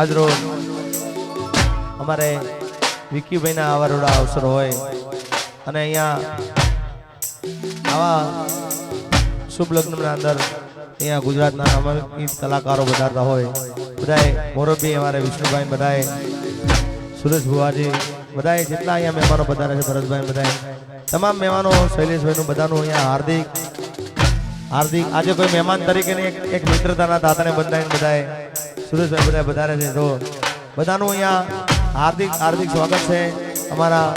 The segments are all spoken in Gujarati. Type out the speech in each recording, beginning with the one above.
આજરોજ અમારે વિકીભાઈના આવા રોડા અવસર હોય અને અહીંયા આવા શુભ લગ્નના અંદર અહીંયા ગુજરાતના નામાંકિત કલાકારો વધારતા હોય. બધાએ મોરબી, અમારે વિષ્ણુભાઈ બધાએ, સુરેશ ભુવાજી, બધાએ જેટલા અહીંયા મહેમાનો પધારે છે, ભરતભાઈ બધાએ. તમામ મહેમાનો, શૈલેષભાઈનું, બધાનું અહીંયા હાર્દિક હાર્દિક. આજે કોઈ મહેમાન તરીકે એક મિત્રતાના દાતાને બંધાઈને બધાએ સુરેશભાઈ બધા વધારે છે. તો બધાનું અહીંયા હાર્દિક હાર્દિક સ્વાગત છે. અમારા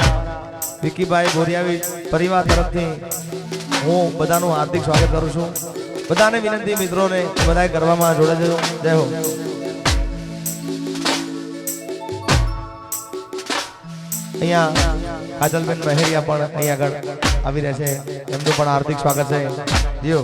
વિકીભાઈ બોરિયાવી પરિવાર તરફથી હું બધાનું હાર્દિક સ્વાગત કરું છું. બધાને વિનંતી મિત્રોને બધાએ કરવામાં જોડાજો જય હો. અહીંયા કાજલબેન મહેરિયા પણ અહીંયા આગળ આવી રહ્યા છે. એમનું પણ હાર્દિક સ્વાગત છે. જીઓ.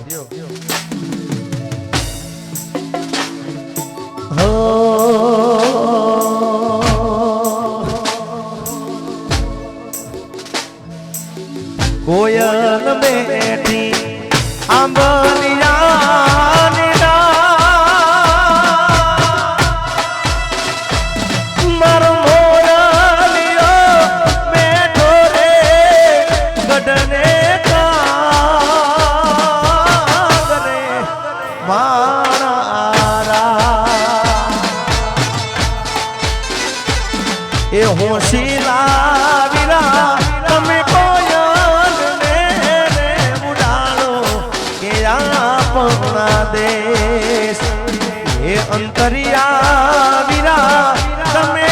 દેશ. એ અંતરિયા વિરા તમે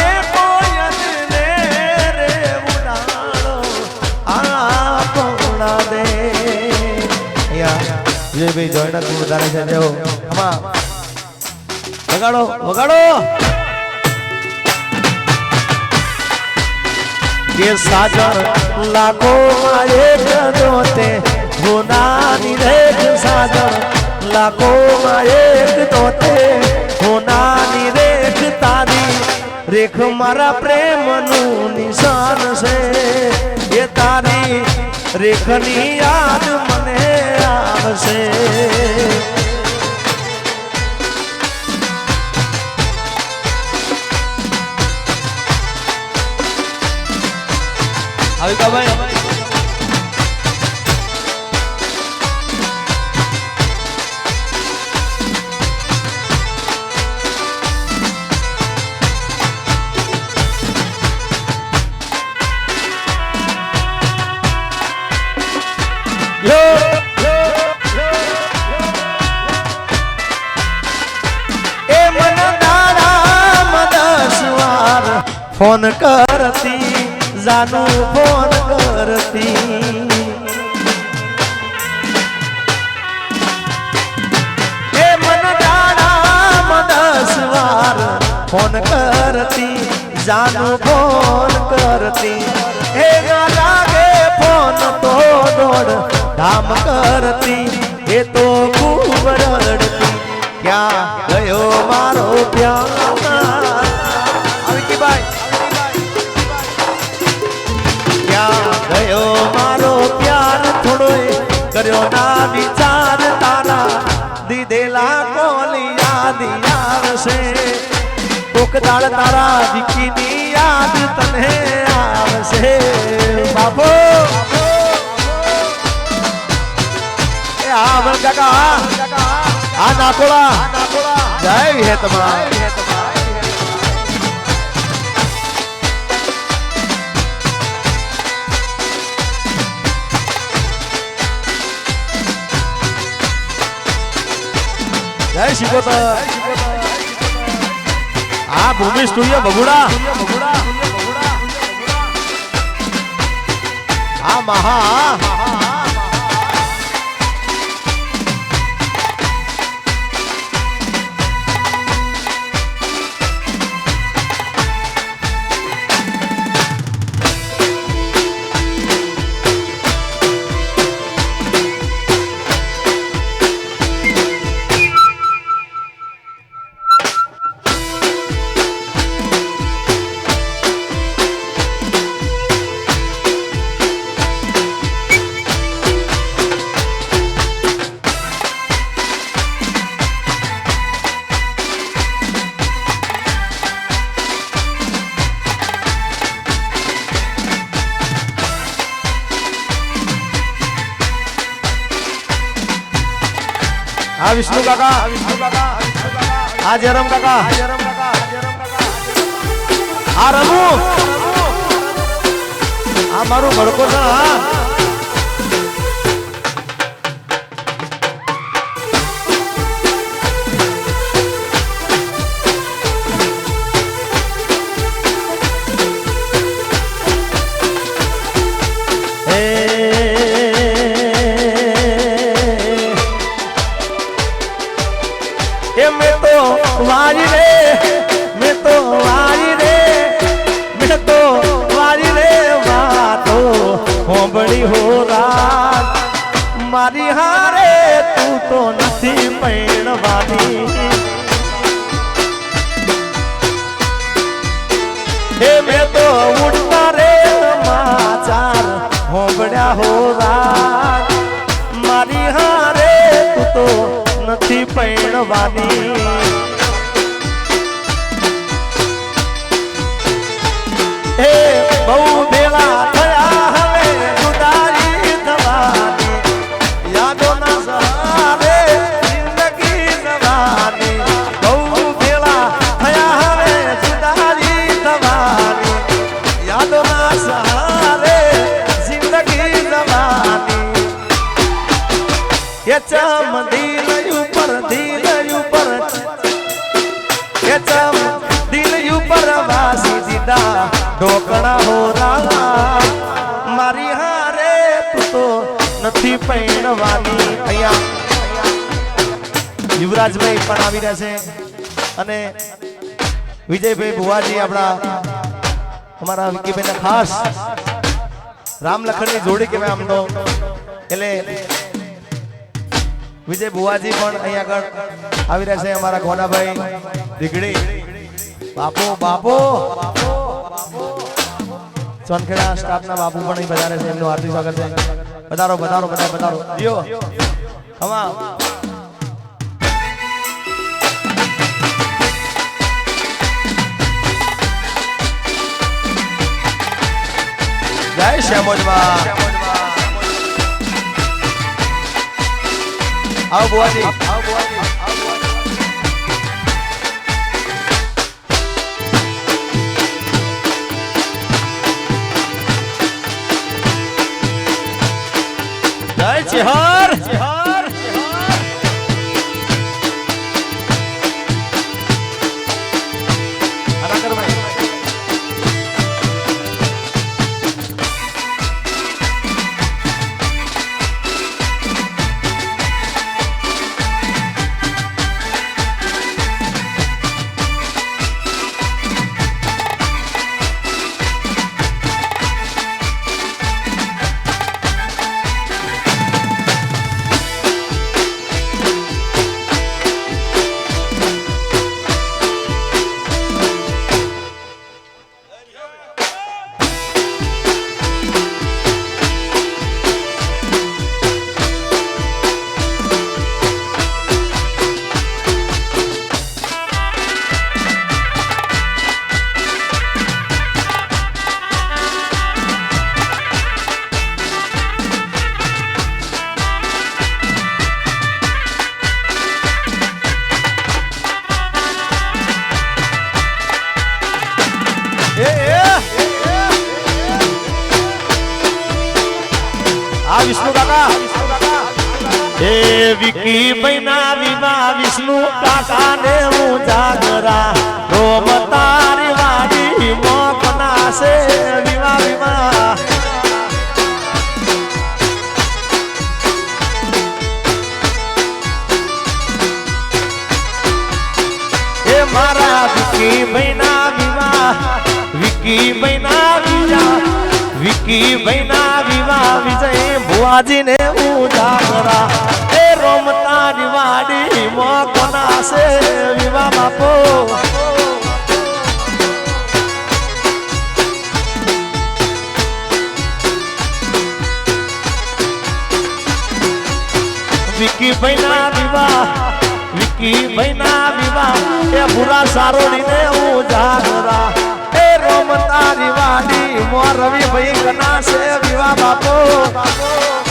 વિજયભાઈ જોઈના તું વધારે છે જેવો આમાં. વગાડો વગાડો. કે સાજણ લાખો સાજણ. લાખો માં એક દોતે હોનાની રેખ તારી. રેખ મારા પ્રેમનું નિશાન છે. એ તારી રેખની યાદ મને આવશે. ભાઈ ફોન કરતી, જાનુ ફોન કરતી. એ મન દાડા દસ વાર ફોન કરતી, જાનુ ફોન કરતી. એ ના લાગે ફોન તો દોડ, ધામ કરતી, એ તો ખૂબ રડતી. ક્યાં ગયો મારો પ્યાર? ગયો મારો પ્યાર થોડો કર્યો ના વિચાર તારા. દીધેલા કોલિયા યાદ આવશે કોક દાળ તારા વિકીની યાદ તને આવશે. બાપો! એ આ વળ કાકા. આ નાકોડા જય વિહેતમા જય શિકોતર આ ભૂમિ સ્ટુડિયો બગુડા. આ મહા આ જયરામ કાકા. આ રમુ. આ મારું ભડકો છે હા. મારી હારે તું તો નથી પૈણવાની હે, મેં તો ઉડતા રે સમાચાર હોબડ્યા હો રાત મારી હારે તું તો નથી પૈણવાની નથી પૈણવાની અહીંયા યુવરાજભાઈ પણ આવી રહ્યા છે. અને વિજયભાઈ ભુવાજી આપણા, અમારા વિકીભાઈ ખાસ રામ લખનની જોડી કહેવાય આમ એટલે વિજય ભુવાજી પણ અહીંયા આગળ આવી રહ્યા છે અમારા ગોનાભાઈ દીગડી. બાપો બાપો! ચોનખેડા સ્ટાફના બાપુ પણ અહીં પધારે છે. એમનું હાર્દિક સ્વાગત છે. પધારો વધારો બધા વધારો. દિયો હવા જય શ્યામોજમાં. આવો બુવાજી જય ચિહર આ એ વિકી બૈના વિના વિષ્ણુ કાકા ને હું જાગરા. રોમ તારી વાડી મોકના છે વિવા વિવા એ મારા વિકી બૈના વિવા વિકી બૈના વિવા વિકી બૈના વિવા વિજય. ભુવાજી ઉજાગરા. એ રોમ દિવાડી વાડી મોકના છે વિવા બાપો? વિકી ભાઈના વિવાહ વિકી ભાઈના વિવાહ. એ ભૂરા સારોડીને હું મોર રવિભાઈ કના છે વિવાહ બાપો.